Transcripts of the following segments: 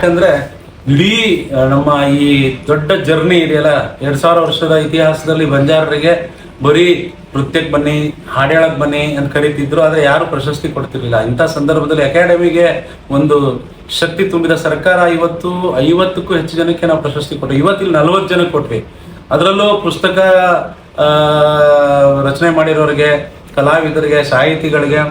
ಯಾಕಂದ್ರೆ ಇಡೀ ನಮ್ಮ ಈ ದೊಡ್ಡ ಜರ್ನಿ ಇದೆಯಲ್ಲ, ಎರಡ್ ಸಾವಿರ ವರ್ಷದ ಇತಿಹಾಸದಲ್ಲಿ ಬಂಜಾರರಿಗೆ ಬರೀ ನೃತ್ಯಕ್ಕೆ ಬನ್ನಿ, ಹಾಡೇಳಕ್ ಬನ್ನಿ ಅಂತ ಕರೀತಿದ್ರು, ಆದ್ರೆ ಯಾರು ಪ್ರಶಸ್ತಿ ಕೊಡ್ತಿರ್ಲಿಲ್ಲ. ಇಂಥ ಸಂದರ್ಭದಲ್ಲಿ ಅಕಾಡೆಮಿಗೆ ಒಂದು ಶಕ್ತಿ ತುಂಬಿದ ಸರ್ಕಾರ ಇವತ್ತು ಐವತ್ತಕ್ಕೂ ಹೆಚ್ಚು ಜನಕ್ಕೆ ನಾವು ಪ್ರಶಸ್ತಿ ಕೊಟ್ಟು ಇವತ್ತಿಲ್ಲಿ ನಲವತ್ತು ಜನಕ್ಕೆ ಕೊಟ್ವಿ. ಅದರಲ್ಲೂ ಪುಸ್ತಕ ರಚನೆ ಮಾಡಿರೋರಿಗೆ, ಕಲಾವಿದರಿಗೆ, ಸಾಹಿತಿಗಳಿಗೆ,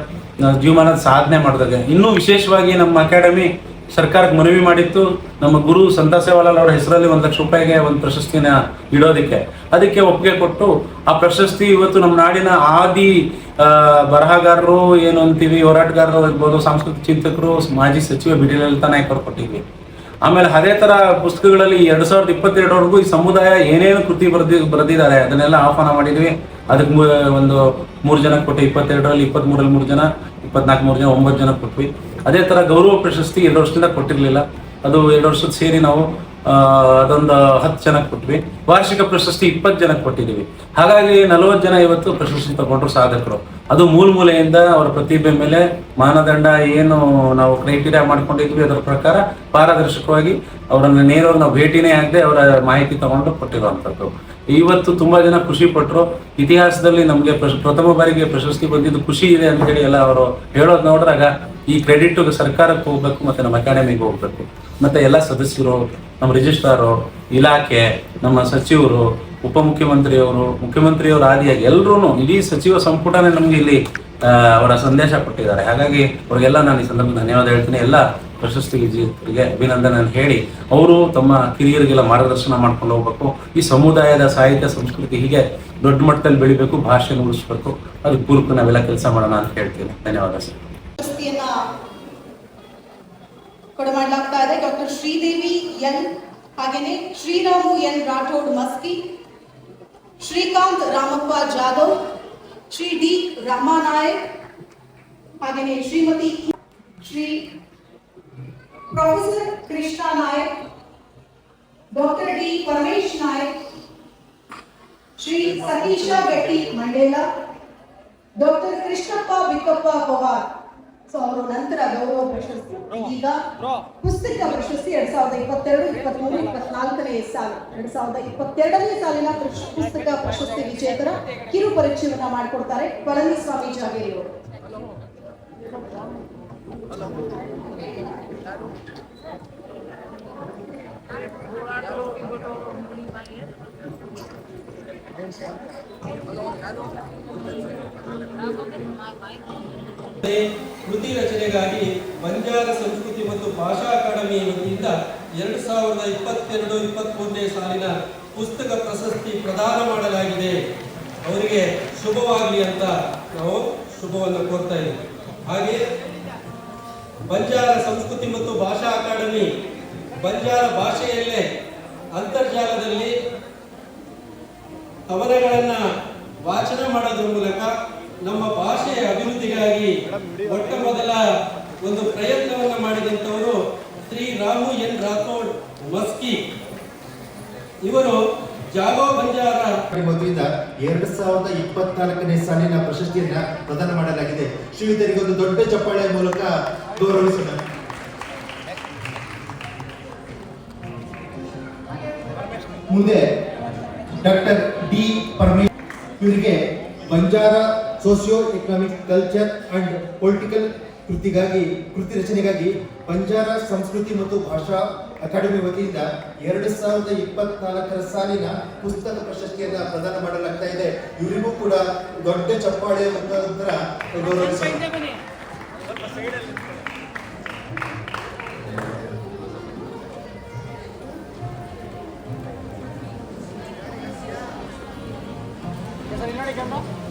ಜೀವಮಾನದ ಸಾಧನೆ ಮಾಡಿದಾಗ ಇನ್ನೂ ವಿಶೇಷವಾಗಿ ನಮ್ಮ ಅಕಾಡೆಮಿ ಸರ್ಕಾರಕ್ಕೆ ಮನವಿ ಮಾಡಿತ್ತು. ನಮ್ಮ ಗುರು ಸಂತ ಸೇವಾಲಾಲ್ ಅವರ ಹೆಸರಲ್ಲಿ ಒಂದು ಲಕ್ಷ ರೂಪಾಯಿಗೆ ಒಂದು ಪ್ರಶಸ್ತಿನ ಇಡೋದಕ್ಕೆ. ಅದಕ್ಕೆ ಒಪ್ಪಿಗೆ ಕೊಟ್ಟು ಆ ಪ್ರಶಸ್ತಿ ಇವತ್ತು ನಮ್ಮ ನಾಡಿನ ಆದಿ ಬರಹಗಾರರು ಏನು ಅಂತೀವಿ, ಹೋರಾಟಗಾರರು ಇರ್ಬೋದು, ಸಾಂಸ್ಕೃತಿಕ ಚಿಂತಕರು, ಮಾಜಿ ಸಚಿವ ಬಿ ಡಿ ಲಲಿತಾ ನಾಯ್ಕ ಕೊಟ್ಟಿದ್ವಿ. ಆಮೇಲೆ ಅದೇ ತರ ಪುಸ್ತಕಗಳಲ್ಲಿ ಎರಡು ಸಾವಿರದ ಇಪ್ಪತ್ತೆರಡವರೆಗೂ ಈ ಸಮುದಾಯ ಏನೇನು ಕೃತಿ ಬರೆದಿ, ಬರೆದಿದ್ದಾರೆ, ಅದನ್ನೆಲ್ಲ ಆಹ್ವಾನ ಮಾಡಿದ್ವಿ. ಅದಕ್ಕೆ ಒಂದು ಮೂರು ಜನ ಕೊಟ್ಟು ಇಪ್ಪತ್ತೆರಡರಲ್ಲಿ ಇಪ್ಪತ್ಮೂರಲ್ಲಿ ಮೂರು ಜನ, ಇಪ್ಪತ್ನಾಲ್ಕು ಮೂರು ಜನ, ಒಂಬತ್ತು ಜನ ಕೊಟ್ವಿ. ಅದೇ ತರ ಗೌರವ ಪ್ರಶಸ್ತಿ ಎರಡು ವರ್ಷದಿಂದ ಕೊಟ್ಟಿರ್ಲಿಲ್ಲ. ಅದು ಎರಡು ವರ್ಷದ ಸೇರಿ ನಾವು ಅದೊಂದು ಹತ್ತು ಜನಕ್ಕೆ ಕೊಟ್ವಿ. ವಾರ್ಷಿಕ ಪ್ರಶಸ್ತಿ ಇಪ್ಪತ್ತು ಜನಕ್ಕೆ ಕೊಟ್ಟಿದ್ದೀವಿ ಹಾಗಾಗಿ ನಲವತ್ತು ಜನ ಇವತ್ತು ಪ್ರಶಸ್ತಿ ತಗೊಂಡ್ರು ಸಾಧಕರು. ಅದು ಮೂಲ ಮೂಲೆಯಿಂದ ಅವರ ಪ್ರತಿಭೆ ಮೇಲೆ ಮಾನದಂಡ ಏನು ನಾವು ಕ್ರೈಟೀರಿಯಾ ಮಾಡ್ಕೊಂಡಿದ್ವಿ ಅದರ ಪ್ರಕಾರ ಪಾರದರ್ಶಕವಾಗಿ ಅವರನ್ನು ನೇರವಾಗಿ ನಾವು ಭೇಟಿನೇ ಆಗದೆ ಅವರ ಮಾಹಿತಿ ತಗೊಂಡು ಕೊಟ್ಟಿರುವಂಥದ್ದು ಇವತ್ತು ತುಂಬಾ ಜನ ಖುಷಿ ಪಟ್ಟರು ಇತಿಹಾಸದಲ್ಲಿ ನಮಗೆ ಪ್ರಥಮ ಬಾರಿಗೆ ಪ್ರಶಸ್ತಿ ಬಂದಿದ್ದು ಖುಷಿ ಇದೆ ಅಂತ ಹೇಳಿ ಎಲ್ಲ ಅವರು ಹೇಳೋದು ನೋಡಿದಾಗ ಈ ಕ್ರೆಡಿಟ್ ಸರ್ಕಾರಕ್ಕೆ ಹೋಗ್ಬೇಕು ಮತ್ತೆ ನಮ್ಮ ಅಕಾಡೆಮಿಗೆ ಹೋಗ್ಬೇಕು. ಮತ್ತೆ ಎಲ್ಲ ಸದಸ್ಯರು, ನಮ್ಮ ರಿಜಿಸ್ಟ್ರಾರು ಇಲಾಖೆ, ನಮ್ಮ ಸಚಿವರು, ಉಪಮುಖ್ಯಮಂತ್ರಿಯವರು, ಮುಖ್ಯಮಂತ್ರಿಯವರು ಆದಿಯಾಗಿ ಎಲ್ಲರೂ ಇಡೀ ಸಚಿವ ಸಂಪುಟನೇ ನಮ್ಗೆ ಇಲ್ಲಿ ಅವರ ಸಂದೇಶ ಕೊಟ್ಟಿದ್ದಾರೆ. ಹಾಗಾಗಿ ಅವರಿಗೆಲ್ಲ ನಾನು ಈ ಸಂದರ್ಭದಲ್ಲಿ ಧನ್ಯವಾದ ಹೇಳ್ತೀನಿ. ಎಲ್ಲ ಪ್ರಶಸ್ತಿ ವಿಜೇತರಿಗೆ ಅಭಿನಂದನೆಯನ್ನು ಹೇಳಿ ಅವರು ತಮ್ಮ ಕಿರಿಯರಿಗೆಲ್ಲ ಮಾರ್ಗದರ್ಶನ ಮಾಡ್ಕೊಂಡು ಹೋಗ್ಬೇಕು. ಈ ಸಮುದಾಯದ ಸಾಹಿತ್ಯ ಸಂಸ್ಕೃತಿ ಹೀಗೆ ದೊಡ್ಡ ಮಟ್ಟದಲ್ಲಿ ಬೆಳಿಬೇಕು, ಭಾಷೆಯನ್ನು ಉಳಿಸ್ಬೇಕು. ಅದಕ್ಕೆ ಪೂರ್ವಕ ನಾವೆಲ್ಲ ಕೆಲಸ ಮಾಡೋಣ ಅಂತ ಹೇಳ್ತೀನಿ. ಧನ್ಯವಾದ ಸರ್. ಕೊಡಮಾಡಲಾಗ್ತಾ ಇದೆ. ಡಾಕ್ಟರ್ ಶ್ರೀದೇವಿ ಎನ್ ಹಾಗೇನೆ ಶ್ರೀರಾಮು ಎನ್ ರಾಠೋಡ್ ಮಸ್ಕಿ, ಶ್ರೀಕಾಂತ್ ರಾಮಪ್ಪ ಜಾಧವ್, ಶ್ರೀ ಡಿ ರಮಾನಾಯಕ್, ಹಾಗೇನೆ Shrimati Shri professor Krishna Nayak doctor D Paramesh Nayak Shri Satisha Gatti Mandela doctor Krishnappa Bikkappa Pawar so ಅವರು ನಂತರ ಗೌರವ ಪ್ರಶಸ್ತಿ ಈಗ ಪುಸ್ತಕ ಪ್ರಶಸ್ತಿ ಎರಡ್ ಸಾವಿರದ ಇಪ್ಪತ್ತೆರಡು, ಇಪ್ಪತ್ಮೂರು, ಇಪ್ಪತ್ನಾಲ್ಕನೇ ಸಾಲ. ಎರಡ್ ಸಾವಿರದ ಇಪ್ಪತ್ತೆರಡನೇ ಸಾಲಿನ ಪುಸ್ತಕ ಪ್ರಶಸ್ತಿ ವಿಜೇತರ ಕಿರು ಪರಿಚಯವನ್ನ ಮಾಡಿಕೊಡ್ತಾರೆ ಪಳನಿಸ್ವಾಮಿ ಜಾಗೇರಿ ಕೃತಿ ರಚನೆಗಾಗಿ ಬಂಜಾರ ಸಂಸ್ಕೃತಿ ಮತ್ತು ಭಾಷಾ ಅಕಾಡೆಮಿ ವತಿಯಿಂದ ಎರಡು ಸಾವಿರದ ಇಪ್ಪತ್ತೆರಡು, ಇಪ್ಪತ್ಮೂರನೇ ಸಾಲಿನ ಪುಸ್ತಕ ಪ್ರಶಸ್ತಿ ಪ್ರದಾನ ಮಾಡಲಾಗಿದೆ. ಅವರಿಗೆ ಶುಭವಾಗಲಿ ಅಂತ ನಾವು ಶುಭವನ್ನು ಕೋರ್ತಾ ಇದ್ದೀವಿ. ಹಾಗೆ ಬಂಜಾರ ಸಂಸ್ಕೃತಿ ಮತ್ತು ಭಾಷಾ ಅಕಾಡೆಮಿ, ಬಂಜಾರ ಭಾಷೆಯಲ್ಲೇ ಅಂತರ್ಜಾಲದಲ್ಲಿ ಕವನಗಳನ್ನು ವಾಚನ ಮಾಡೋದ್ರ ಮೂಲಕ ನಮ್ಮ ಭಾಷೆಯ ಅಭಿವೃದ್ಧಿಗಾಗಿ ಮೊಟ್ಟ ಮೊದಲ ಒಂದು ಪ್ರಯತ್ನವನ್ನು ಮಾಡಿದಂಥವರು ಶ್ರೀ ರಾಮು ಎನ್ ರಾಥೋಡ್ ಮಸ್ಕಿ. ಇವರು ಜಾಗೋ ಬಂಜಾರ. ವತಿಯಿಂದ ಎರಡ್ ಸಾವಿರದ ಇಪ್ಪತ್ನಾಲ್ಕನೇ ಸಾಲಿನ ಪ್ರಶಸ್ತಿಯನ್ನ ಪ್ರದಾನ ಮಾಡಲಾಗಿದೆ. ಶ್ರೀಯುತರಿಗೆ ಒಂದು ದೊಡ್ಡ ಚಪ್ಪಾಳೆ ಮೂಲಕ ಗೌರವಿಸೋಣ. ಮುಂದೆ ಡಾಕ್ಟರ್ ಡಿ ಪರಮೇಶ್ ಇವರಿಗೆ Banjara socio economic culture and political ಕೃತಿಗಾಗಿ, ಕೃತಿ ರಚನೆಗಾಗಿ ಬಂಜಾರ ಸಂಸ್ಕೃತಿ ಮತ್ತು ಭಾಷಾ ಅಕಾಡೆಮಿ ವತಿಯಿಂದ ಎರಡು ಸಾವಿರದ ಇಪ್ಪತ್ನಾಲ್ಕರ ಸಾಲಿನ ಪುಸ್ತಕ ಪ್ರಶಸ್ತಿಯನ್ನ ಪ್ರದಾನ ಮಾಡಲಾಗ್ತಾ ಇದೆ. ಇವರಿಗೂ ಕೂಡ ದೊಡ್ಡ ಚಪ್ಪಾಳೆ ಮುಖಾಂತರ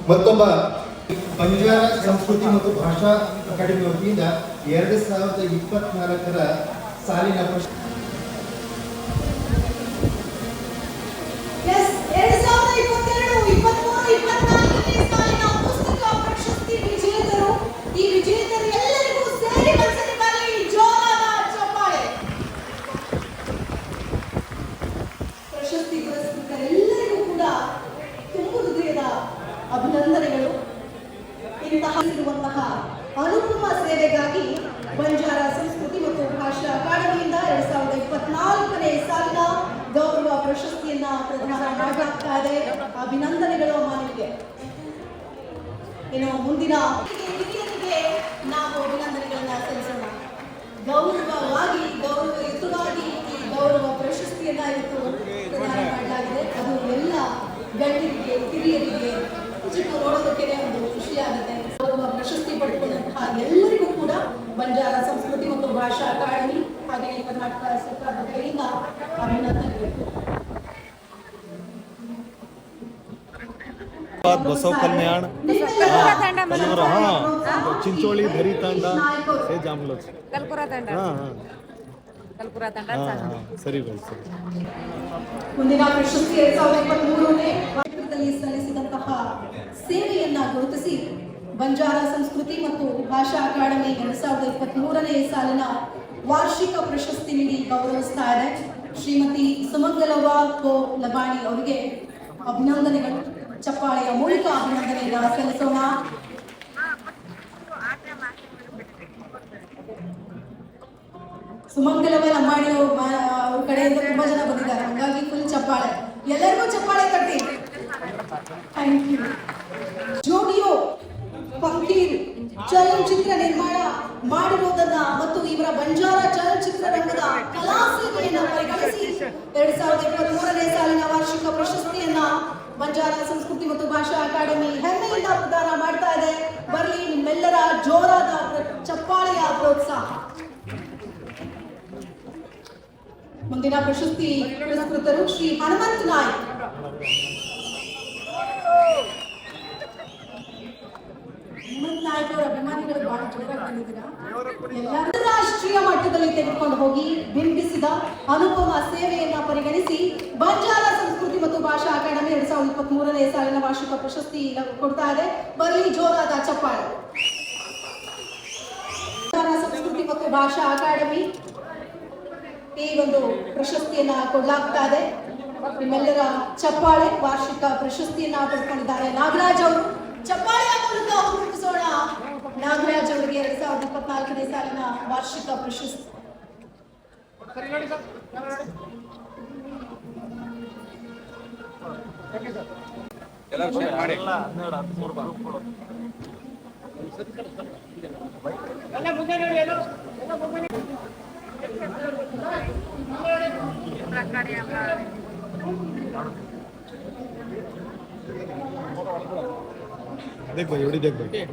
ಮತ್ತೊಬ್ಬ ಬಂಜಾರ ಸಂಸ್ಕೃತಿ ಮತ್ತು ಭಾಷಾ ಅಕಾಡೆಮಿ ವತಿಯಿಂದ ಎರಡು ಸಾವಿರದ ಇಪ್ಪತ್ನಾಲ್ಕರ ಸಾಲಿನ ಪ್ರಶಸ್ತಿ ಸೇವೆಗಾಗಿ ಬಂಜಾರ ಸಂಸ್ಕೃತಿ ಮತ್ತು ಭಾಷಾ ಅಕಾಡೆಮಿಯಿಂದ ಎರಡ್ ಸಾವಿರದ ಇಪ್ಪತ್ನಾಲ್ಕನೇ ಸಾಲಿನ ಗೌರವ ಪ್ರಶಸ್ತಿಯನ್ನ ಪ್ರದಾನ ಮಾಡಲಾಗ್ತಾ ಇದೆ ಅಭಿನಂದನೆಗಳು ಮಾನವಿಗೆ ಏನೋ ಮುಂದಿನ ಹಿರಿಯರಿಗೆ ನಾವು ಅಭಿನಂದನೆಗಳನ್ನ ಸಲ್ಲಿಸೋಣ. ಗೌರವವಾಗಿ, ಗೌರವ ಈ ಗೌರವ ಪ್ರಶಸ್ತಿಯನ್ನ ಇವತ್ತು ಪ್ರದಾನ ಮಾಡಲಾಗಿದೆ ಅದು ಎಲ್ಲ ಗಣ್ಯರಿಗೆ, ಹಿರಿಯರಿಗೆ, ಚಿಕ್ಕ ನೋಡೋದಕ್ಕೆ ಒಂದು ಖುಷಿಯಾಗುತ್ತೆ. ಪ್ರಶಸ್ತಿ ಪಡೆದಿರುವಂತಹ ಎಲ್ಲರಿಗೂ ಕೂಡ ಬಂಜಾರ ಸಂಸ್ಕೃತಿ ಮತ್ತು ಭಾಷಾ ಅಕಾಡೆಮಿ ಹಾಗೆ ಕರ್ನಾಟಕ ಸರ್ಕಾರದ ಕಡೆಯಿಂದ ಅಭಿನಂದನೆಗಳು ಬಸವ ಕಲ್ಯಾಣ. ಚಿಂಚೋಳಿ ಧರಿ ತಾಂಡ. ಕಲ್ಪುರ ತಾಂಡ. ಕಲ್ಪುರ ತಂಡ ಸರಿ ಬೈ ಸರಿ. ಮುಂದಿನ ಪ್ರಶಸ್ತಿ ಎರಡ್ ಸಾವಿರದ ಇಪ್ಪತ್ತ್ ಮೂರನೇ ಸಲ್ಲಿಸಿದಂತಹ ಸೇವೆಯನ್ನ ಗುರುತಿಸಿ ಬಂಜಾರ ಸಂಸ್ಕೃತಿ ಮತ್ತು ಭಾಷಾ ಅಕಾಡೆಮಿ ಎರಡ್ ಸಾವಿರದ ಇಪ್ಪತ್ಮೂರನೇ ಸಾಲಿನ ವಾರ್ಷಿಕ ಪ್ರಶಸ್ತಿ ನೀಡಿ ಗೌರವಿಸ್ತಾ ಇದೆ. ಶ್ರೀಮತಿ ಸುಮಂಗಲವ ಕೋ ಲಬಾಣಿ ಅವರಿಗೆ ಅಭಿನಂದನೆಗಳು. ಚಪ್ಪಾಳೆಯ ಮೂಲಕ ಅಭಿನಂದನೆಗಳ. ಸಲ್ಲಿಸೋಣ ಸುಮಂಗಲವ ಲಂಬಾಣಿ ಅವ್ರ ಕಡೆಯಿಂದ ತುಂಬಾ ಜನ ಬಂದಿದ್ದಾರೆ. ಹಾಗಾಗಿ ಫುಲ್ ಚಪ್ಪಾಳೆ. ಎಲ್ಲರಿಗೂ ಚಪ್ಪಾಳೆ ಕಟ್ಟಿ ಥ್ಯಾಂಕ್ ಯು ಜೋಡಿಯೋ ಫಕೀರ್ ಚಲನಚಿತ್ರ ನಿರ್ಮಾಣ ಮಾಡಿರುವುದನ್ನ ಮತ್ತು ಇವರ ಬಂಜಾರ ಚಲನಚಿತ್ರ ರಂಗದ ಕಲಾ ಸೇವೆಯನ್ನ ಪರಿಗಣಿಸಿ ಎರಡ್ ಸಾವಿರದ ಇಪ್ಪತ್ತ್ ಮೂರನೇ ಸಾಲಿನ ವಾರ್ಷಿಕ ಪ್ರಶಸ್ತಿಯನ್ನ ಬಂಜಾರ ಸಂಸ್ಕೃತಿ ಮತ್ತು ಭಾಷಾ ಅಕಾಡೆಮಿ ಹೆಮ್ಮೆಯಿಂದ ಪ್ರದಾನ ಮಾಡ್ತಾ ಇದೆ. ಬರಲಿ ನಿಮ್ಮೆಲ್ಲರ ಜೋರಾದ ಚಪ್ಪಾಳೆಯ ಪ್ರೋತ್ಸಾಹ. ಮುಂದಿನ ಪ್ರಶಸ್ತಿ ಪುರಸ್ಕೃತರು ಶ್ರೀ ಹನುಮಂತ್ ನಾಯ್ಕ್. ಹನುಮಂತ್ ನಾಯ್ಕ್ ಅವರ ಅಭಿಮಾನಿಗಳು ಬಹಳ ಜೋರಾಗಿ ಬಂದಿದ್ದೀರಾ? ಅಂತಾರಾಷ್ಟ್ರೀಯ ಮಟ್ಟದಲ್ಲಿ ತೆಗೆದುಕೊಂಡು ಹೋಗಿ ಬಿಂಬಿಸಿದ ಅನುಪಮ ಸೇವೆಯನ್ನ ಪರಿಗಣಿಸಿ ಬಂಜಾರ ಸಂಸ್ಕೃತಿ ಮತ್ತು ಭಾಷಾ ಅಕಾಡೆಮಿ ಎರಡ್ ಸಾವಿರದ ಇಪ್ಪತ್ತ್ ಮೂರನೇ ಸಾಲಿನ ವಾರ್ಷಿಕ ಪ್ರಶಸ್ತಿ ಕೊಡ್ತಾ ಇದೆ. ಬರಲಿ ಜೋರಾದ ಚಪ್ಪಾಳೆ. ಬಂಜಾರ ಸಂಸ್ಕೃತಿ ಮತ್ತು ಭಾಷಾ ಅಕಾಡೆಮಿ ಈ ಒಂದು ಪ್ರಶಸ್ತಿಯನ್ನ ಕೊಡಲಾಗ್ತಾ ಇದೆ. ನಿಮ್ಮೆಲ್ಲರ ಚಪ್ಪಾಳೆ ವಾರ್ಷಿಕ ಪ್ರಶಸ್ತಿಯನ್ನ ಪಡ್ಕೊಂಡಿದ್ದಾರೆ ನಾಗರಾಜ್ ಅವರು. ಚಪ್ಪಾಳೆಯ ಮೂಲಕ ಗುರುತಿಸೋಣ ನಾಗರಾಜ್ ಅವರಿಗೆ ಎರಡ್ ಸಾವಿರದ ಇಪ್ಪತ್ನಾಲ್ಕನೇ ಸಾಲಿನ ವಾರ್ಷಿಕ ಪ್ರಶಸ್ತಿ. देख भाई एवढी देख भाई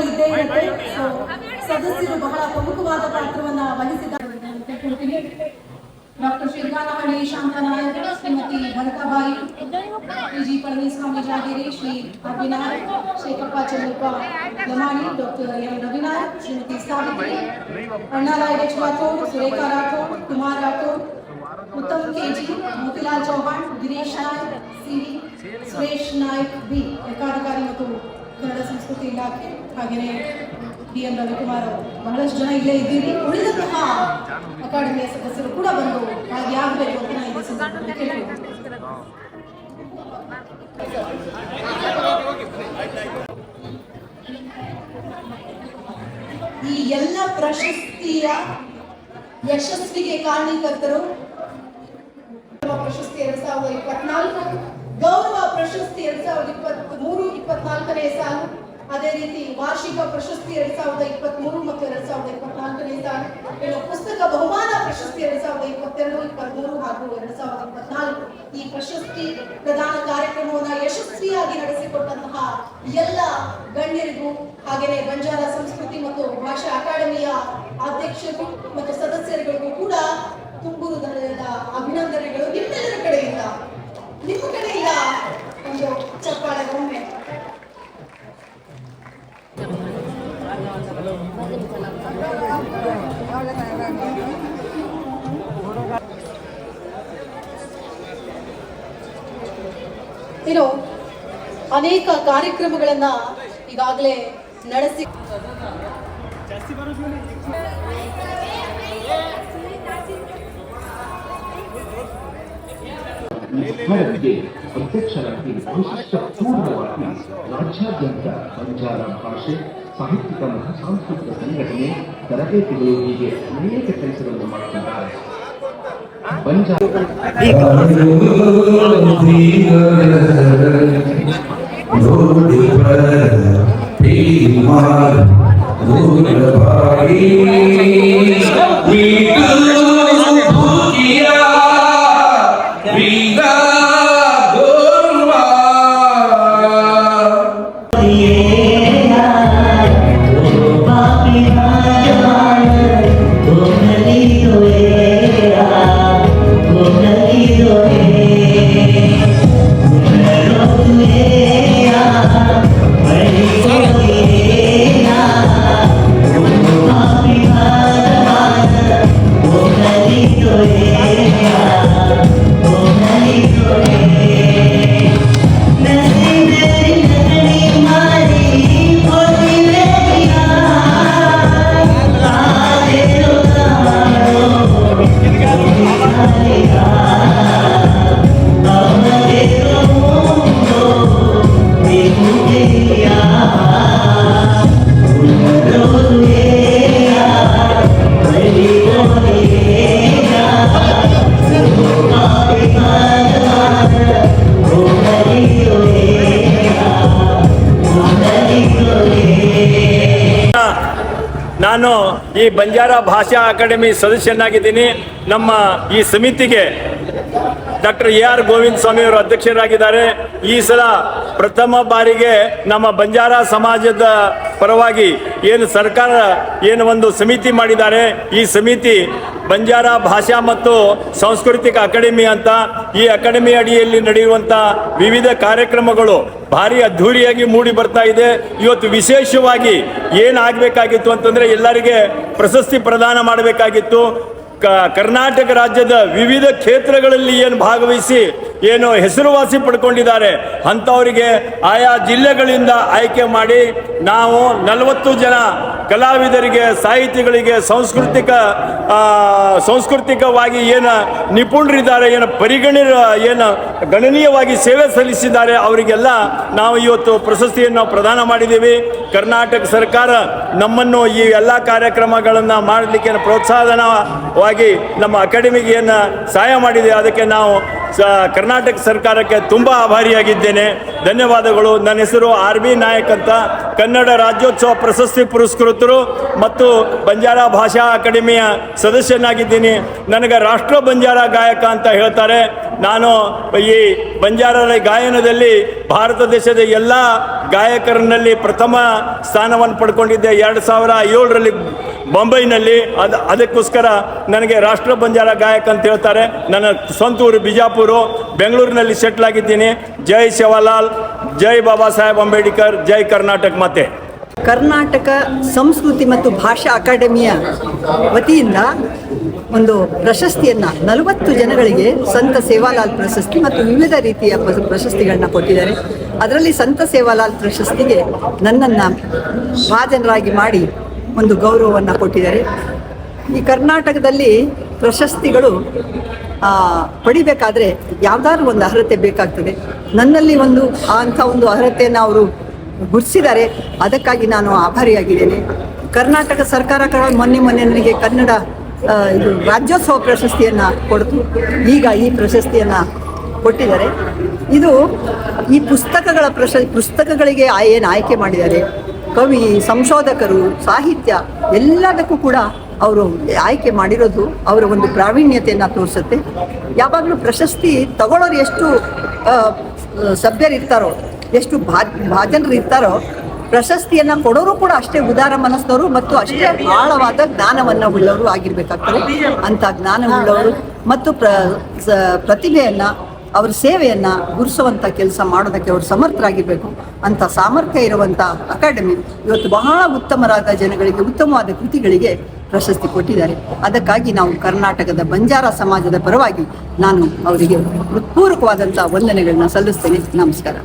ಇದ್ದೇ ಇರುತ್ತೆ. So, ಸದಸ್ಯರು ಬಹಳ ಪ್ರಮುಖವಾದ ಪಾತ್ರವನ್ನ ವಹಿಸಿದ್ದಾರೆ ಅಂತ ಹೇಳ್ತೀನಿ. Doctor Shriganahalli Shantanayak Shrimati Bharatabai PG Palaniswami Jageri Shri Abhinayak Shekhappa Chennappa Lamani doctor M Ravinayak Shrimati Savitri Annarai H Rathod Surekha Rathod Kumar Rathod Uttam KG Motilal Chauhan Girish Nayak CV Suresh Nayak B ಲೆಕ್ಕಾಧಿಕಾರಿ ಮತ್ತು ಕನ್ನಡ ಸಂಸ್ಕೃತಿ ಇಲಾಖೆ ಹಾಗೆಯೇ D M Ravikumar ಅವರು ಬಹಳಷ್ಟು ಜನ ಇಲ್ಲೇ ಇದ್ದೀರಿ. ಉಳಿದಂತಹ ಅಕಾಡೆಮಿಯ ಸದಸ್ಯರು ಕೂಡ ಬಂದು ಭಾಗಿಯಾಗಬೇಕು ಅಂತ ನಾನು ಈ ಎಲ್ಲ ಪ್ರಶಸ್ತಿಯ ಯಶಸ್ವಿಗೆ ಕಾರಣೀಕರ್ತರು ಪ್ರಶಸ್ತಿ ಎರಡ್ ಸಾವಿರದ ಇಪ್ಪತ್ನಾಲ್ಕು, ಗೌರವ ಪ್ರಶಸ್ತಿ ಎರಡ್ ಸಾವಿರದ ಇಪ್ಪತ್ತ್ ಮೂರು, ಇಪ್ಪತ್ನಾಲ್ಕನೇ ಸಾಲು ಅದೇ ರೀತಿ ವಾರ್ಷಿಕ ಪ್ರಶಸ್ತಿ ಎರಡ್ ಸಾವಿರದ ಇಪ್ಪತ್ತ್ ಮೂರು ಮತ್ತು ಎರಡ್ ಸಾವಿರದ ಇಪ್ಪತ್ನಾಲ್ಕನೇ ಸಾಲು ಪುಸ್ತಕ ಬಹುಮಾನ ಪ್ರಶಸ್ತಿ ಎರಡ್ ಸಾವಿರದ ಇಪ್ಪತ್ತೆರಡು, ಇಪ್ಪತ್ಮೂರು ಹಾಗೂ ಎರಡ್ ಸಾವಿರದ ಇಪ್ಪತ್ನಾಲ್ಕು. ಈ ಪ್ರಶಸ್ತಿ ಪ್ರದಾನ ಕಾರ್ಯಕ್ರಮವನ್ನು ಯಶಸ್ವಿಯಾಗಿ ನಡೆಸಿಕೊಟ್ಟಂತಹ ಎಲ್ಲ ಗಣ್ಯರಿಗೂ ಹಾಗೆಯೇ ಬಂಜಾರ ಸಂಸ್ಕೃತಿ ಮತ್ತು ಭಾಷಾ ಅಕಾಡೆಮಿಯ ಅಧ್ಯಕ್ಷರು ಮತ್ತು ಸದಸ್ಯರುಗಳಿಗೂ ಕೂಡ ತುಂಬು ಹೃದಯದ ಅಭಿನಂದನೆಗಳು ನಿಮ್ಮೆಲ್ಲರ ಕಡೆಯಿಂದ. ನಿಮ್ಮ ಕಡೆಯಿಂದ ಒಂದು ಚಪ್ಪಾಳೆ ಒಮ್ಮೆ. ಇನ್ನು ಅನೇಕ ಕಾರ್ಯಕ್ರಮಗಳನ್ನ ಈಗಾಗಲೇ ನಡೆಸಿ ಪ್ರತ್ಯಕ್ಷರಾಗಿ ವಿಶಿಷ್ಟ ಪೂರ್ಣವಾಗಿ ರಾಜ್ಯಾದ್ಯಂತ ಬಂಜಾರ ಭಾಷೆ ಸಾಹಿತ್ಯಿಕ ಮತ್ತು ಸಾಂಸ್ಕೃತಿಕ ಸಂಘಟನೆ ತರಬೇತಿಗಳು ಹೀಗೆ ಅನೇಕ ಕೆಲಸಗಳನ್ನು ಮಾಡುತ್ತಿದ್ದಾರೆ ಬಂಜಾರ ಅಕಾಡೆಮಿ ಸದಸ್ಯನಾಗಿದ್ದೀನಿ. ನಮ್ಮ ಈ ಸಮಿತಿಗೆ ಡಾಕ್ಟರ್ ಎ ಆರ್ ಗೋವಿಂದ ಸ್ವಾಮಿಯವರು ಅಧ್ಯಕ್ಷರಾಗಿದ್ದಾರೆ. ಈ ಸಲ ಪ್ರಥಮ ಬಾರಿಗೆ ನಮ್ಮ ಬಂಜಾರ ಸಮಾಜದ ಪರವಾಗಿ ಏನು ಸರ್ಕಾರ ಏನು ಒಂದು ಸಮಿತಿ ಮಾಡಿದ್ದಾರೆ, ಈ ಸಮಿತಿ ಬಂಜಾರ ಭಾಷಾ ಮತ್ತು ಸಾಂಸ್ಕೃತಿಕ ಅಕಾಡೆಮಿ ಅಂತ, ಈ ಅಕಾಡೆಮಿ ಅಡಿಯಲ್ಲಿ ನಡೆಯುವಂಥ ವಿವಿಧ ಕಾರ್ಯಕ್ರಮಗಳು ಭಾರಿ ಅದ್ಧೂರಿಯಾಗಿ ಮೂಡಿ ಬರ್ತಾ ಇದೆ. ಇವತ್ತು ವಿಶೇಷವಾಗಿ ಏನಾಗಬೇಕಾಗಿತ್ತು ಅಂತಂದರೆ ಎಲ್ಲರಿಗೆ ಪ್ರಶಸ್ತಿ ಪ್ರದಾನ ಮಾಡಬೇಕಾಗಿತ್ತು. ಕರ್ನಾಟಕ ರಾಜ್ಯದ ವಿವಿಧ ಕ್ಷೇತ್ರಗಳಲ್ಲಿ ಏನು ಭಾಗವಹಿಸಿ ಏನು ಹೆಸರುವಾಸಿ ಪಡ್ಕೊಂಡಿದ್ದಾರೆ, ಅಂಥವರಿಗೆ ಆಯಾ ಜಿಲ್ಲೆಗಳಿಂದ ಆಯ್ಕೆ ಮಾಡಿ ನಾವು ನಲವತ್ತು ಜನ ಕಲಾವಿದರಿಗೆ, ಸಾಹಿತಿಗಳಿಗೆ, ಸಾಂಸ್ಕೃತಿಕ ಸಾಂಸ್ಕೃತಿಕವಾಗಿ ಏನು ನಿಪುಣರಿದ್ದಾರೆ, ಏನು ಪರಿಗಣ ಏನು ಗಣನೀಯವಾಗಿ ಸೇವೆ ಸಲ್ಲಿಸಿದ್ದಾರೆ, ಅವರಿಗೆಲ್ಲ ನಾವು ಇವತ್ತು ಪ್ರಶಸ್ತಿಯನ್ನು ಪ್ರದಾನ ಮಾಡಿದ್ದೀವಿ. ಕರ್ನಾಟಕ ಸರ್ಕಾರ ನಮ್ಮನ್ನು ಈ ಎಲ್ಲ ಕಾರ್ಯಕ್ರಮಗಳನ್ನು ಮಾಡಲಿಕ್ಕೆ ಪ್ರೋತ್ಸಾಹನವಾಗಿ ನಮ್ಮ ಅಕಾಡೆಮಿಗೆ ಏನು ಸಹಾಯ ಮಾಡಿದೆ, ಅದಕ್ಕೆ ನಾವು ಕರ್ನಾಟಕ ಸರ್ಕಾರಕ್ಕೆ ತುಂಬ ಆಭಾರಿಯಾಗಿದ್ದೇನೆ. ಧನ್ಯವಾದಗಳು. ನನ್ನ ಹೆಸರು ಆರ್ ಬಿ ನಾಯಕ್ ಅಂತ. ಕನ್ನಡ ರಾಜ್ಯೋತ್ಸವ ಪ್ರಶಸ್ತಿ ಪುರಸ್ಕೃತರು ಮತ್ತು ಬಂಜಾರ ಭಾಷಾ ಅಕಾಡೆಮಿಯ ಸದಸ್ಯನಾಗಿದ್ದೀನಿ. ನನಗೆ ರಾಷ್ಟ್ರ ಬಂಜಾರ ಗಾಯಕ ಅಂತ ಹೇಳ್ತಾರೆ. ನಾನು ಈ ಬಂಜಾರರ ಗಾಯನದಲ್ಲಿ ಭಾರತ ದೇಶದ ಎಲ್ಲ ಗಾಯಕರನಲ್ಲಿ ಪ್ರಥಮ ಸ್ಥಾನವನ್ನು ಪಡ್ಕೊಂಡಿದ್ದೆ. ಎರಡು ಸಾವಿರ ಏಳರಲ್ಲಿ ಬೊಂಬೈನಲ್ಲಿ ಅದು, ಅದಕ್ಕೋಸ್ಕರ ನನಗೆ ರಾಷ್ಟ್ರ ಬಂಜಾರ ಗಾಯಕ ಅಂತ ಹೇಳ್ತಾರೆ. ನನ್ನ ಸ್ವಂತ ಊರು ಬಿಜಾಪುರು, ಬೆಂಗಳೂರಿನಲ್ಲಿ ಸೆಟ್ಲ್ ಆಗಿದ್ದೀನಿ. ಜೈ ಶಿವಲಾಲ್, ಜೈ ಬಾಬಾ ಸಾಹೇಬ್ ಅಂಬೇಡ್ಕರ್, ಜೈ ಕರ್ನಾಟಕ ಮತ್ತೆ ಕರ್ನಾಟಕ ಸಂಸ್ಕೃತಿ ಮತ್ತು ಭಾಷಾ ಅಕಾಡೆಮಿಯ ವತಿಯಿಂದ ಒಂದು ಪ್ರಶಸ್ತಿಯನ್ನು ನಲವತ್ತು ಜನಗಳಿಗೆ ಸಂತ ಸೇವಾಲಾಲ್ ಪ್ರಶಸ್ತಿ ಮತ್ತು ವಿವಿಧ ರೀತಿಯ ಪ್ರ- ಪ್ರಶಸ್ತಿಗಳನ್ನ ಕೊಟ್ಟಿದ್ದಾರೆ. ಅದರಲ್ಲಿ ಸಂತ ಸೇವಾಲಾಲ್ ಪ್ರಶಸ್ತಿಗೆ ನನ್ನನ್ನು ಭಾಜನರಾಗಿ ಮಾಡಿ ಒಂದು ಗೌರವವನ್ನು ಕೊಟ್ಟಿದ್ದಾರೆ. ಈ ಕರ್ನಾಟಕದಲ್ಲಿ ಪ್ರಶಸ್ತಿಗಳು ಪಡಿಬೇಕಾದ್ರೆ ಯಾವ್ದಾದ್ರು ಒಂದು ಅರ್ಹತೆ ಬೇಕಾಗ್ತದೆ. ನನ್ನಲ್ಲಿ ಒಂದು ಅಂಥ ಒಂದು ಅರ್ಹತೆಯನ್ನು ಅವರು ಗುರ್ಸಿದ್ದಾರೆ. ಅದಕ್ಕಾಗಿ ನಾನು ಆಭಾರಿಯಾಗಿದ್ದೇನೆ. ಕರ್ನಾಟಕ ಸರ್ಕಾರ ಮೊನ್ನೆ ಮೊನ್ನೆ ನನಗೆ ಕನ್ನಡ ಇದು ರಾಜ್ಯೋತ್ಸವ ಪ್ರಶಸ್ತಿಯನ್ನು ಕೊಡ್ತು. ಈಗ ಈ ಪ್ರಶಸ್ತಿಯನ್ನು ಕೊಟ್ಟಿದ್ದಾರೆ. ಇದು ಈ ಪುಸ್ತಕಗಳ ಪ್ರಶ, ಪುಸ್ತಕಗಳಿಗೆ ಏನು ಆಯ್ಕೆ ಮಾಡಿದ್ದಾರೆ? ಕವಿ, ಸಂಶೋಧಕರು, ಸಾಹಿತ್ಯ ಎಲ್ಲದಕ್ಕೂ ಕೂಡ ಅವರು ಆಯ್ಕೆ ಮಾಡಿರೋದು ಅವರ ಒಂದು ಪ್ರಾವೀಣ್ಯತೆಯನ್ನು ತೋರಿಸುತ್ತೆ. ಯಾವಾಗಲೂ ಪ್ರಶಸ್ತಿ ತಗೊಳ್ಳೋರು ಎಷ್ಟು ಸಭ್ಯರಿರ್ತಾರೋ ಎಷ್ಟು ಭಾ, ಭಾಜನರು ಇರ್ತಾರೋ, ಪ್ರಶಸ್ತಿಯನ್ನು ಕೊಡೋರು ಕೂಡ ಅಷ್ಟೇ ಉದಾರ ಮನಸ್ಸಿನವರು ಮತ್ತು ಅಷ್ಟೇ ಆಳವಾದ ಜ್ಞಾನವನ್ನು ಉಳ್ಳವರು ಆಗಿರಬೇಕಾಗ್ತದೆ. ಅಂಥ ಜ್ಞಾನವುಳ್ಳವರು ಮತ್ತು ಪ್ರ ಪ್ರತಿಭೆಯನ್ನು ಅವ್ರ ಸೇವೆಯನ್ನು ಗುರುಸುವಂಥ ಕೆಲಸ ಮಾಡೋದಕ್ಕೆ ಅವರು ಸಮರ್ಥರಾಗಿರಬೇಕು ಅಂಥ ಸಾಮರ್ಥ್ಯ ಇರುವಂಥ ಅಕಾಡೆಮಿ ಇವತ್ತು ಬಹಳ ಉತ್ತಮರಾದ ಜನಗಳಿಗೆ, ಉತ್ತಮವಾದ ಕೃತಿಗಳಿಗೆ ಪ್ರಶಸ್ತಿ ಕೊಟ್ಟಿದ್ದಾರೆ. ಅದಕ್ಕಾಗಿ ನಾವು ಕರ್ನಾಟಕದ ಬಂಜಾರ ಸಮಾಜದ ಪರವಾಗಿ ನಾನು ಅವರಿಗೆ ಹೃತ್ಪೂರ್ವಕವಾದಂಥ ವಂದನೆಗಳನ್ನ ಸಲ್ಲಿಸ್ತೇನೆ. ನಮಸ್ಕಾರ.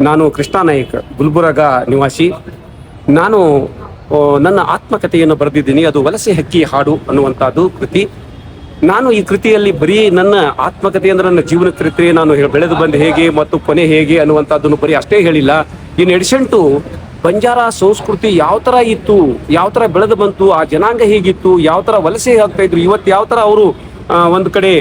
ನಾನು ಕೃಷ್ಣ ನಾಯಕ್, ಗುಲ್ಬುರಗ ನಿವಾಸಿ. ನಾನು ನನ್ನ ಆತ್ಮಕಥೆಯನ್ನು ಬರೆದಿದ್ದೀನಿ. ಅದು ವಲಸೆ ಹಕ್ಕಿ ಹಾಡು ಅನ್ನುವಂಥದ್ದು ಕೃತಿ. ನಾನು ಈ ಕೃತಿಯಲ್ಲಿ ಬರೀ ನನ್ನ ಆತ್ಮಕತೆ ಅಂದ್ರೆ ನನ್ನ ಜೀವನ ಚರಿತ್ರೆ ನಾನು ಬೆಳೆದು ಬಂದು ಹೇಗೆ ಮತ್ತು ಕೊನೆ ಹೇಗೆ ಅನ್ನುವಂಥದ್ದನ್ನು ಬರೀ ಅಷ್ಟೇ ಹೇಳಿಲ್ಲ. ಇನ್ ಎಡಿಷನ್ ಟು ಬಂಜಾರ ಸಂಸ್ಕೃತಿ ಯಾವ ತರ ಇತ್ತು, ಯಾವ ತರ ಬೆಳೆದು ಬಂತು, ಆ ಜನಾಂಗ ಹೇಗಿತ್ತು, ಯಾವ ತರ ವಲಸೆ ಆಗ್ತಾ ಇದ್ರು, ಇವತ್ತು ಯಾವ ತರ ಅವರು ಒಂದು ಕಡೆ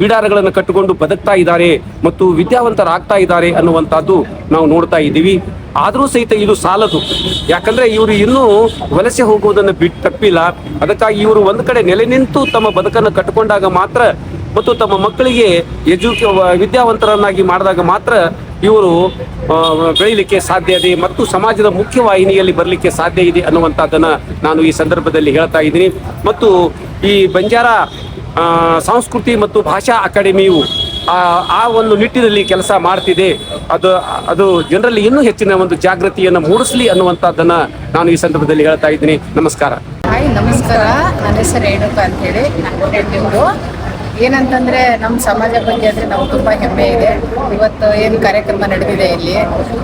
ಬಿಡಾರಗಳನ್ನು ಕಟ್ಟಿಕೊಂಡು ಬದುಕ್ತಾ ಇದ್ದಾರೆ ಮತ್ತು ವಿದ್ಯಾವಂತರಾಗ್ತಾ ಇದ್ದಾರೆ ಅನ್ನುವಂಥದ್ದು ನಾವು ನೋಡ್ತಾ ಇದ್ದೀವಿ. ಆದರೂ ಸಹಿತ ಇದು ಸಾಲದು. ಯಾಕಂದ್ರೆ ಇವರು ಇನ್ನೂ ವಲಸೆ ಹೋಗುವುದನ್ನು ಬಿಟ್ಟು ತಪ್ಪಿಲ್ಲ. ಅದಕ್ಕಾಗಿ ಇವರು ಒಂದು ಕಡೆ ನೆಲೆ ನಿಂತು ತಮ್ಮ ಬದುಕನ್ನು ಕಟ್ಟಿಕೊಂಡಾಗ ಮಾತ್ರ ಮತ್ತು ತಮ್ಮ ಮಕ್ಕಳಿಗೆ ಎಜುಕೆ ವಿದ್ಯಾವಂತರನ್ನಾಗಿ ಮಾಡಿದಾಗ ಮಾತ್ರ ಇವರು ಬೆಳೀಲಿಕ್ಕೆ ಸಾಧ್ಯ ಇದೆ ಮತ್ತು ಸಮಾಜದ ಮುಖ್ಯವಾಹಿನಿಯಲ್ಲಿ ಬರಲಿಕ್ಕೆ ಸಾಧ್ಯ ಇದೆ ಅನ್ನುವಂಥದ್ದನ್ನು ನಾನು ಈ ಸಂದರ್ಭದಲ್ಲಿ ಹೇಳ್ತಾ ಇದ್ದೀನಿ. ಮತ್ತು ಈ ಬಂಜಾರ ಸಂಸ್ಕೃತಿ ಮತ್ತು ಭಾಷಾ ಅಕಾಡೆಮಿಯು ಆ ಒಂದು ನಿಟ್ಟಿನಲ್ಲಿ ಕೆಲಸ ಮಾಡ್ತಿದೆ. ಅದು ಅದು ಜನರಲ್ಲಿ ಇನ್ನೂ ಹೆಚ್ಚಿನ ಒಂದು ಜಾಗೃತಿಯನ್ನು ಮೂಡಿಸಲಿ ಅನ್ನುವಂಥದ್ದನ್ನ ನಾನು ಈ ಸಂದರ್ಭದಲ್ಲಿ ಹೇಳ್ತಾ ಇದ್ದೀನಿ. ನಮಸ್ಕಾರ. ಹಾಯ್ ನಮಸ್ಕಾರ. ನನ್ನ ಹೆಸರು ರೇಣುಕಾ ಅಂತೇಳಿ. ಏನಂತಂದ್ರೆ ನಮ್ಮ ಸಮಾಜ ಬಗ್ಗೆ ಅಂದ್ರೆ ನಾವು ತುಂಬಾ ಹೆಮ್ಮೆ ಇದೆ. ಇವತ್ತು ಏನು ಕಾರ್ಯಕ್ರಮ ನಡೆದಿದೆ ಇಲ್ಲಿ?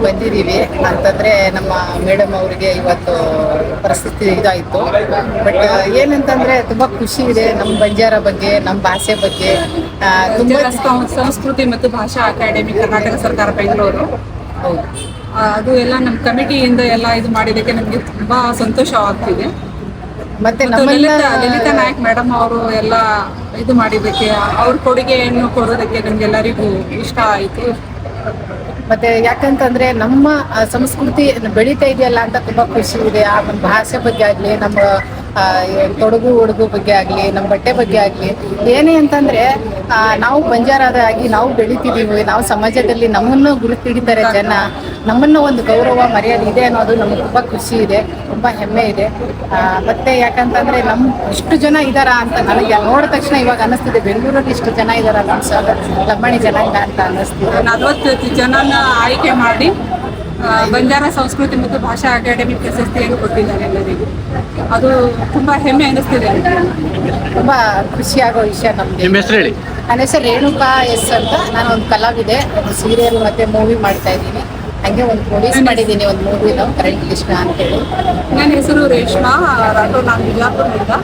ಬಂದಿದ್ದೀವಿ. ಅಂತಂದ್ರೆ ನಮ್ಮ ಮೇಡಮ್ ಅವರಿಗೆ ಇವತ್ತು ಪರಿಸ್ಥಿತಿ ಇದಾಯಿತು. ಬಟ್ ಏನಂತಂದ್ರೆ ತುಂಬಾ ಖುಷಿ ಇದೆ ನಮ್ಮ ಬಂಜಾರ ಬಗ್ಗೆ ನಮ್ಮ ಭಾಷೆ ಬಗ್ಗೆ. ತುಂಬಾ ಸಂಸ್ಕೃತಿ ಮತ್ತು ಭಾಷಾ ಅಕಾಡೆಮಿ ಕರ್ನಾಟಕ ಸರ್ಕಾರ ಬೆಂಗಳೂರು. ಹೌದು. ಅದು ಎಲ್ಲ ನಮ್ಮ ಕಮಿಟಿಯಿಂದ ಎಲ್ಲ ಇದು ಮಾಡಿದ್ದಕ್ಕೆ ನಮಗೆ ತುಂಬಾ ಸಂತೋಷವಾಗ್ತಿದೆ. ಮತ್ತೆ ಲಲಿತಾ ನಾಯಕ್ ಮೇಡಮ್ ಅವರು ಎಲ್ಲ ಇದು ಮಾಡಿದ್ದಕ್ಕೆ, ಅವ್ರ ಕೊಡುಗೆಯನ್ನು ಕೊಡೋದಕ್ಕೆ ನಮ್ಗೆಲ್ಲರಿಗೂ ಇಷ್ಟ ಆಯ್ತು? ಮತ್ತೆ ಯಾಕಂತಂದ್ರೆ ನಮ್ಮ ಸಂಸ್ಕೃತಿ ಬೆಳೀತಾ ಇದೆಯಲ್ಲ ಅಂತ ತುಂಬಾ ಖುಷಿ ಇದೆ. ಆ ನಮ್ಮ ಭಾಷೆ ಬಗ್ಗೆ ಆಗ್ಲಿ, ನಮ್ಮ ತೊಡಗು ಉಡುಗು ಬಗ್ಗೆ ಆಗಲಿ ನಮ್ಮ ಬಟ್ಟೆ ಬಗ್ಗೆ ಆಗಲಿ, ಏನೇ ಅಂತಂದ್ರೆ ನಾವು ಬಂಜಾರಾದಾಗಿ ನಾವು ಬೆಳಿತಿದೀವಿ, ನಾವು ಸಮಾಜದಲ್ಲಿ ನಮ್ಮನ್ನು ಗುರುತಿಡಿತಾರೆ ಜನ, ನಮ್ಮನ್ನು ಒಂದು ಗೌರವ, ಮರ್ಯಾದೆ ಇದೆ ಅನ್ನೋದು ನಮ್ಗೆ ತುಂಬಾ ಖುಷಿ ಇದೆ, ತುಂಬಾ ಹೆಮ್ಮೆ ಇದೆ. ಮತ್ತೆ ಯಾಕಂತಂದ್ರೆ ನಮ್, ಇಷ್ಟು ಜನ ಇದಾರ ಅಂತ ನನಗೆ ನೋಡಿದ ತಕ್ಷಣ ಇವಾಗ ಅನಿಸ್ತಿದೆ ಬೆಂಗಳೂರಲ್ಲಿ ಇಷ್ಟು ಜನ ಇದಾರ ನಮ್ಮ ಲಂಬಾಣಿ ಜನಾಂಗ ಅಂತ ಅನಿಸ್ತಿದೆ ನಲ್ವತ್ತು ಜನನ ಆಯ್ಕೆ ಮಾಡಿ ಬಂಜಾರ ಸಂಸ್ಕೃತಿ ಮತ್ತು ಭಾಷಾ ಅಕಾಡೆಮಿ ಪ್ರಶಸ್ತಿಯನ್ನು ಕೊಟ್ಟಿದ್ದಾರೆ ಎಲ್ಲರಿಗೂ. ಅದು ತುಂಬಾ ಹೆಮ್ಮೆ ಅನಿಸ್ತಿದೆ ತುಂಬಾ ಖುಷಿಯಾಗೋ ಆಗೋ ವಿಷಯ ನಮ್ಗೆ ನಿಮ್ಮ ಹೆಸರು ಹೇಳಿ. ನನ್ನ ಹೆಸರು ರೇಣುಕಾ ಎಸ್ ಅಂತ. ನಾನು ಒಂದು ಕಲಾವಿದೆ ಒಂದು ಸೀರಿಯಲ್ ಮತ್ತೆ ಮೂವಿ ಮಾಡ್ತಾ ಇದ್ದೀನಿ. ಹಂಗೆ ಒಂದು ಪೊಲೀಸ್ ಮಾಡಿದ್ದೀನಿ ಒಂದು ಮೂವಿ ನಾವು ಕರೆಂಟ್ ಕೃಷ್ಣ ಅಂತೇಳಿ ನನ್ನ ಹೆಸರು ರೇಷ್ಮಾ ರಾಠೋಡ್ ನಾನು ಬಿಜಾಪುರದಿಂದ.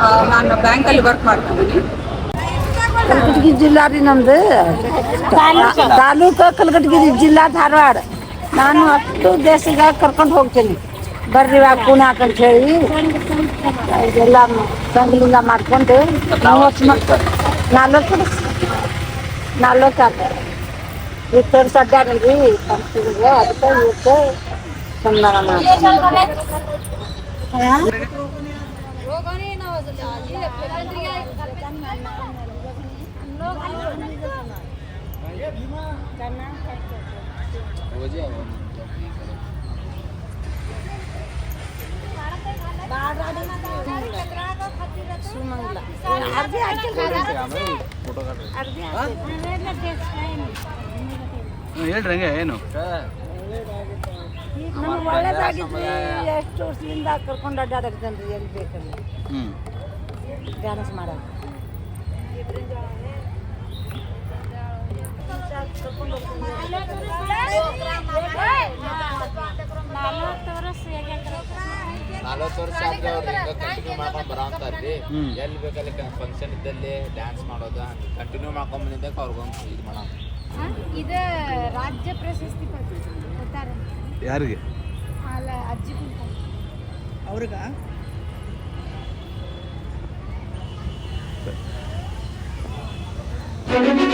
ಆ, ನಾನು ಬ್ಯಾಂಕಲ್ಲಿ ವರ್ಕ್ ಮಾಡ್ತಿದ್ದೀನಿ ಕಲಘಟಗಿ ಜಿಲ್ಲಾ ರೀ ನಮ್ದು ತಾಲೂಕು ಕಲಘಟಗಿ ಜಿಲ್ಲಾ ಧಾರವಾಡ. ನಾನು ಹತ್ತು ದೇಶದಾಗ ಕರ್ಕೊಂಡು ಹೋಗ್ತೀನಿ ಬರ್ರಿ ವಾ ಪುಣ್ಯಾಕ್ ಅಂತ ಹೇಳಿ ಇದೆಲ್ಲ ಸಂಗಲಿಂಗ ಮಾಡ್ಕೊಂಡು ಮೂವತ್ತು ಮಕ್ಕಳು ನಾಲ್ಕು ವರ್ಷ ನಾಲ್ಕು ಆತ ಈಗ ತೋರ್ಸಡ್ಡಾರಲ್ರಿ ಕಂಪ್ನಿಗೆ ಅದಕ್ಕೆ ಇವತ್ತು ಸಂಧಾನ ಮಾಡ್ತೀನಿ अर्धी ಹೇಳ್ರಿ ಹಂಗೆ ಏನು? ನಮ್ಗೆ ಒಳ್ಳೇದಾಗಿದ್ರಿ ಎಷ್ಟು ವರ್ಷದಿಂದ ಕರ್ಕೊಂಡು ಅಡ್ಡಾಡಕ್ತೇನ್ರಿ ಎಲ್ಲಿ ಬೇಕಲ್ಲ ಹ್ಮ್. ಡ್ಯಾನ್ಸ್ ಮಾಡಕ್ಕೆ ನಲವತ್ತು ವರ್ಷ ಆದ್ರೆ ಅವ್ರು ಹಿಂಗ ಕಂಟಿನ್ಯೂ ಮಾಡ್ಕೊಂಡು ಬರೋಂತಾರ್ರಿ ಎಲ್ಲಿ ಬೇಕಲ್ಲಿ ಫಂಕ್ಷನ್ ಇದ್ದಲ್ಲಿ ಡ್ಯಾನ್ಸ್ ಮಾಡೋದು ಹಂಗೆ ಕಂಟಿನ್ಯೂ ಮಾಡ್ಕೊಂಡ್ ಬಂದಿದ್ದಕ್ಕೆ ಅವ್ರಿಗೊಂದು ಇದು ಮಾಡೋ ಇದು ರಾಜ್ಯ ಪ್ರಶಸ್ತಿ ಕೊಡ್ತಾರೆ ಯಾರಿಗೆ? ಅಲ್ಲ ಅಜ್ಜಿ ಅವ್ರಿಗ? ಅವ್ರಿಗೆ